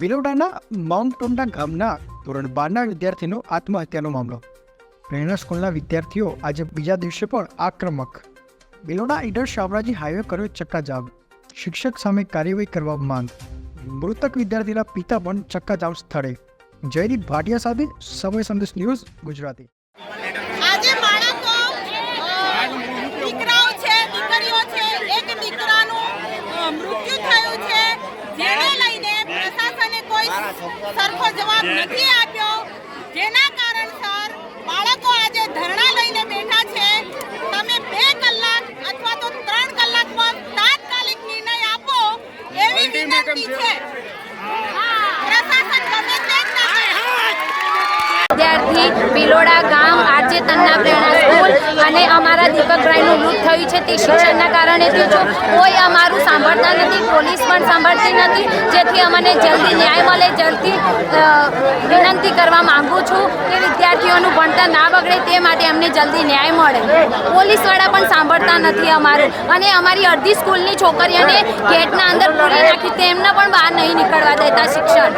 વિલોડાના mount ટોન્ડા ગામના ધોરણ બારના વિદ્યાર્થીનો આત્મહત્યાનો મામલો. પ્રેરણા સ્કૂલના વિદ્યાર્થીઓ આજે બીજા દિવસે પણ આક્રમક. બિલોડા ઈડર શામરાજી હાઈવે કર્યો ચક્કાજામ. શિક્ષક સામે કાર્યવાહી કરવા માંગ. મૃતક વિદ્યાર્થીના પિતા પણ ચક્કાજામ સ્થળે. જયદીપ ભાટિયા સાથે સમય સંદેશ ન્યૂઝ ગુજરાતી આજે બાળકો અ, દીકરાઓ છે દીકરીઓ છે એક દીકરાનું અ, મૃત્યુ થયું છે જેને લઈને પ્રશાસને કોઈ સરખો જવાબ નથી આપ્યો. જેના કારણસર બાળકો આજે ધરણા લઈને બેઠા છે. તમે બે કલાક અથવા તો ત્રણ કલાકમાં તાત્કાલિક નિર્ણય આપો એવી વિનંતી છે. વિદ્યાર્થી બિલોડા ગામ આરજે તન્ના અને અમારા દીપકભાઈનું મૃત થયું છે તે શિક્ષણના કારણે થયું છે. કોઈ અમારું સાંભળતા નથી, પોલીસ પણ સાંભળતી નથી. જેથી અમને જલ્દી ન્યાય મળે, જલ્દી વિનંતી કરવા માંગુ છું કે વિદ્યાર્થીઓનું ભણતર ના બગડે તે માટે અમને જલ્દી ન્યાય મળે. પોલીસવાળા પણ સાંભળતા નથી અમારું. અને અમારી અડધી સ્કૂલની છોકરીઓને ગેટના અંદર પૂરી નાખી, તેમને પણ બહાર નહીં નીકળવા દેતા શિક્ષણ.